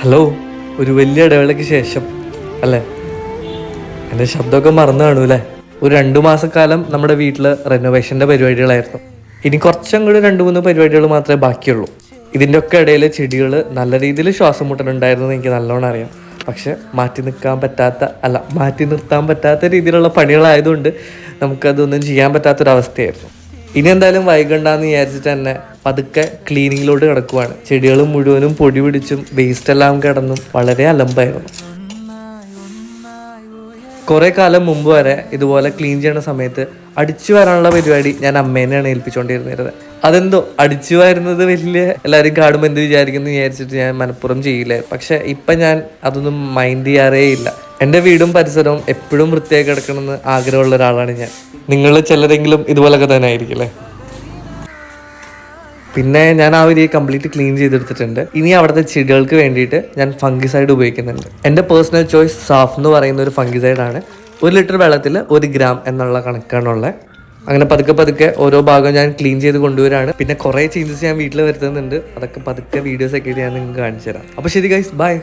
Hello ഒരു വലിയ ഇടവേളയ്ക്ക് ശേഷം അല്ലേ? എന്റെ ശബ്ദമൊക്കെ മറന്നു കാണൂല്ലേ ഒരു രണ്ടു മാസക്കാലം നമ്മുടെ വീട്ടിൽ റെനോവേഷന്റെ പരിപാടികളായിരുന്നു. ഇനി കുറച്ചും കൂടി രണ്ട് മൂന്ന് പരിപാടികൾ മാത്രമേ ബാക്കിയുള്ളൂ. ഇതിന്റെ ഒക്കെ ഇടയിൽ ചെടികൾ നല്ല രീതിയിൽ ശ്വാസം മുട്ടലുണ്ടായിരുന്നു എനിക്ക് നല്ലോണം അറിയാം. പക്ഷെ മാറ്റി നിൽക്കാൻ പറ്റാത്ത അല്ല മാറ്റി നിർത്താൻ പറ്റാത്ത രീതിയിലുള്ള പണികളായതുകൊണ്ട് നമുക്കതൊന്നും ചെയ്യാൻ പറ്റാത്തൊരവസ്ഥയായിരുന്നു. ഇനി എന്തായാലും വൈകണ്ടെന്ന് വിചാരിച്ചിട്ട് തന്നെ പതുക്കെ ക്ലീനിങ്ങിലോട്ട് കിടക്കുവാണ്. ചെടികൾ മുഴുവനും പൊടി പിടിച്ചും വേസ്റ്റ് എല്ലാം കിടന്നും വളരെ അലമ്പായിരുന്നു. കുറേ കാലം മുമ്പ് വരെ ഇതുപോലെ ക്ലീൻ ചെയ്യുന്ന സമയത്ത് അടിച്ചു വരാനുള്ള പരിപാടി ഞാൻ അമ്മേനെയാണ് ഏൽപ്പിച്ചുകൊണ്ടിരുന്നത് അതെന്തോ അടിച്ചു വരുന്നത് വലിയ എല്ലാവരും കാണുമ്പോൾ എന്ത് വിചാരിക്കുന്നു വിചാരിച്ചിട്ട് ഞാൻ മനഃപ്പുറം ചെയ്യില്ലേ? പക്ഷെ ഇപ്പം ഞാൻ അതൊന്നും മൈൻഡ് ചെയ്യാറേ ഇല്ല. എന്റെ വീടും പരിസരവും എപ്പോഴും വൃത്തിയായി കിടക്കണമെന്ന് ആഗ്രഹമുള്ള ഒരാളാണ് ഞാൻ. നിങ്ങൾ ചിലരെങ്കിലും ഇതുപോലൊക്കെ തന്നെ ആയിരിക്കില്ലേ പിന്നെ ഞാൻ ആ ഒരു കംപ്ലീറ്റ് ക്ലീൻ ചെയ്തെടുത്തിട്ടുണ്ട്. ഇനി അവിടുത്തെ ചെടികൾക്ക് വേണ്ടിയിട്ട് ഞാൻ ഫംഗിസൈഡ് ഉപയോഗിക്കുന്നുണ്ട്. എന്റെ പേഴ്സണൽ ചോയ്സ് സാഫ് എന്ന് പറയുന്ന ഒരു ഫംഗിസൈഡ് ആണ്. ഒരു ലിറ്റർ വെള്ളത്തിൽ ഒരു ഗ്രാം എന്നുള്ള കണക്കാണുള്ളത് അങ്ങനെ പതുക്കെ പതുക്കെ ഓരോ ഭാഗം ഞാൻ ക്ലീൻ ചെയ്ത് കൊണ്ടുവരാണ്. പിന്നെ കുറേ ചേഞ്ചസ് ഞാൻ വീട്ടിൽ വരുത്തുന്നുണ്ട്. അതൊക്കെ പതുക്കെ വീഡിയോസ് ഒക്കെ ആയിട്ട് ഞാൻ നിങ്ങൾക്ക് കാണിച്ചു തരാം അപ്പോൾ ശരി ഗൈസ് ബൈ